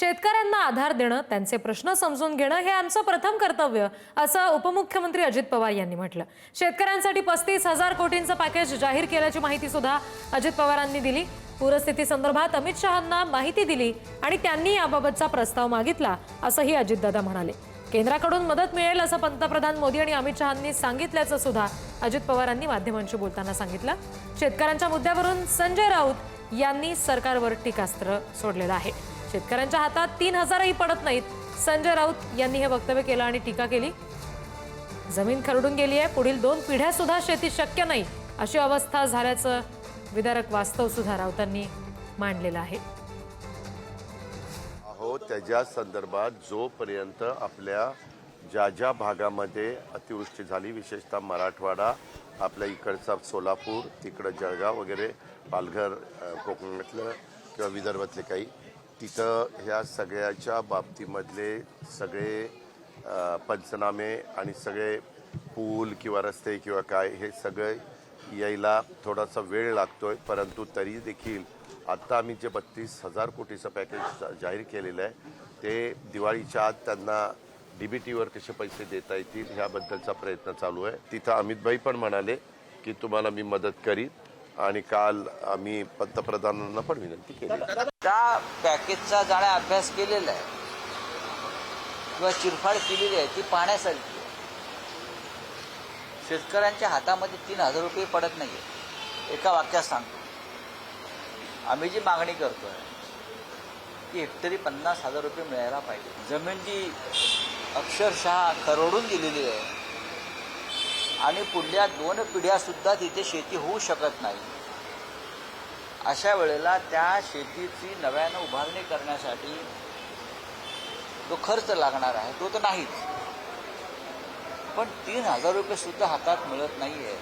शेतकऱ्यांना आधार देणं त्यांचे प्रश्न समजून घेणं हे आमचं प्रथम कर्तव्य असं उपमुख्यमंत्री अजित पवार यांनी म्हटलं. शेतकऱ्यांसाठी पस्तीस हजार कोटींचं पॅकेज जाहीर केल्याची माहिती सुद्धा अजित पवारांनी दिली. पूरस्थिती संदर्भात अमित शहांना माहिती दिली आणि त्यांनी याबाबतचा प्रस्ताव मागितला असंही अजितदादा म्हणाले. केंद्राकडून मदत मिळेल असं पंतप्रधान मोदी आणि अमित शहांनी सांगितल्याचं सुद्धा अजित पवारांनी माध्यमांशी बोलताना सांगितलं. शेतकऱ्यांच्या मुद्द्यावरून संजय राऊत यांनी सरकारवर टीकास्त्र सोडलेलं आहे. शेतकऱ्यांच्या हातात तीन हजारही पडत नाहीत. संजय राऊत यांनी हे वक्तव्य केलं आणि टीका केली. जमीन खरडून गेली आहे पुढील दोन पिढ्या सुद्धा शेती शक्य नाही अशी अवस्था झाल्याचं विदारक वास्तव सुद्धा राऊतांनी मांडलेलं आहे. अहो त्याच्या संदर्भात जोपर्यंत आपल्या ज्या ज्या भागामध्ये अतिवृष्टी झाली विशेषतः मराठवाडा आपल्या इकडचा सोलापूर तिकडं जळगाव वगैरे पालघर कोकणातलं किंवा विदर्भातले काही तिथं ह्या सगळ्याच्या बाबतीमधले सगळे पंचनामे आणि सगळे पूल किंवा रस्ते किंवा काय हे सगळं यायला थोडासा वेळ लागतोय. परंतु तरी देखील आता आम्ही जे बत्तीस हजार कोटीचं पॅकेज जाहीर केलेलं आहे ते दिवाळीच्या आत त्यांना डीबीटीवर कसे पैसे देता येतील ह्याबद्दलचा प्रयत्न चालू आहे. तिथं अमितभाई पण म्हणाले की तुम्हाला मी मदत करीन. आणि काल आम्ही पंतप्रधानांना पण विनंती केली. त्या पॅकेजचा जाण्या अभ्यास केलेला आहे. किंवा चिरफाड केलेली आहे ती पाहण्यासारखी शेतकऱ्यांच्या हातामध्ये तीन हजार रुपये पडत नाही एका वाक्यात सांगतो. आम्ही जी मागणी करतोय ती हेक्टरी पन्नास हजार रुपये मिळायला पाहिजे. जमीन जी अक्षरशः करोडून दिलेली आहे आणि पुढल्या दोन पिढ्यासुद्धा तिथे शेती होऊ शकत नाही. अशा वेळेला त्या शेतीची नव्यानं उभारणी करण्यासाठी जो खर्च लागणार आहे तो तर नाहीच. पण तीन हजार रुपये सुद्धा हातात मिळत नाहीये.